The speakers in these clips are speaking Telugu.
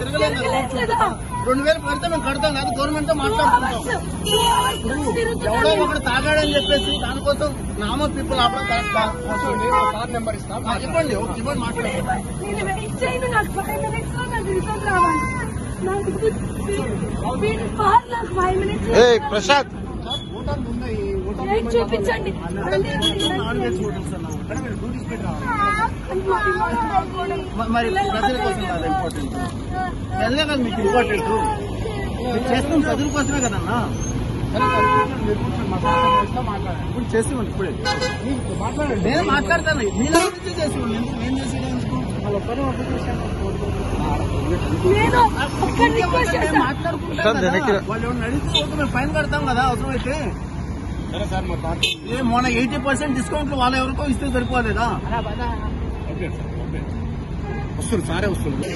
తిరగలేదు? రోడ్ వేలు కడితే మేము కడతాం కాదు గవర్నమెంట్తో మాట్లాడుకుంటాం ఎవడో ఒకడు తాగాడని చెప్పేసి దానికోసం నామ పీపుల్ ఆపడం నెంబర్ ఇస్తాం. ఇవ్వండి ఒక ఇవ్వండి మాట్లాడండి. ప్రసాద్. ఉన్నాయి. చూపించండి. మీరు ప్రజల కోసం కాదు ఇంపార్టెంట్ ప్రజలే కదా మీకు ఇంపార్టెంట్ మీరు ప్రజల కోసమే కదన్నా? ఇప్పుడు చేసి ఇవ్వండి ఇప్పుడే. మాట్లాడండి నేను మాట్లాడతాను. మీరు గురించి చేసి ఇవ్వండి ఎందుకు? నేను చేసి ఎందుకు? నేను ఒక్క రిక్వెస్ట్ మేము చేస్తాను మాట్లాడుకుంటాం. వాళ్ళు ఓకే, మేము ఫైన్ కడతాం కదా అవసరం అయితే సరే సార్ మా పార్టీ ఏ మొన్న ఎయిటీ పర్సెంట్ డిస్కౌంట్ వాళ్ళ ఎవరికో ఇస్తే సరిపోలేదా? వస్తుంది సారే వస్తుంది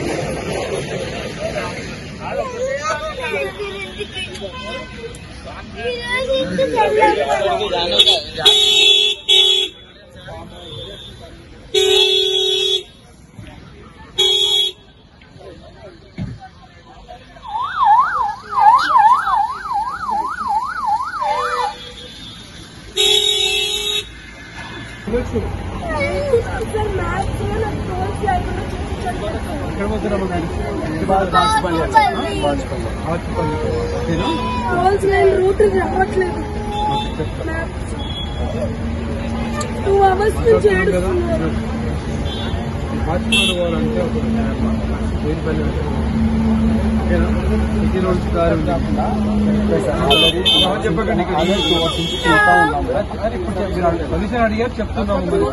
టూ అవర్స్ నుంచి ఏడుస్తున్నాను వాచ్మెన్ పోవాలంటే ఒక వెయ్యి రూపాయలు ఓకేనా సిటీ రోడ్స్ చెప్పకండి సొల్యూషన్ అడిగారు చెప్తున్నాము మరి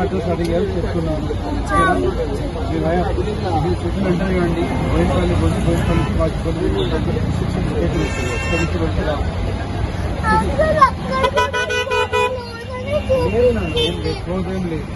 అడ్రస్ అడిగారు చెప్తున్నాము మీరు సెటిల్మెంట్ ఇవ్వండి బోయినపల్లి బొద్దు బోయినపల్లి వాచుకొని లేదు నాకు ఏం లేదు ఏం లేదు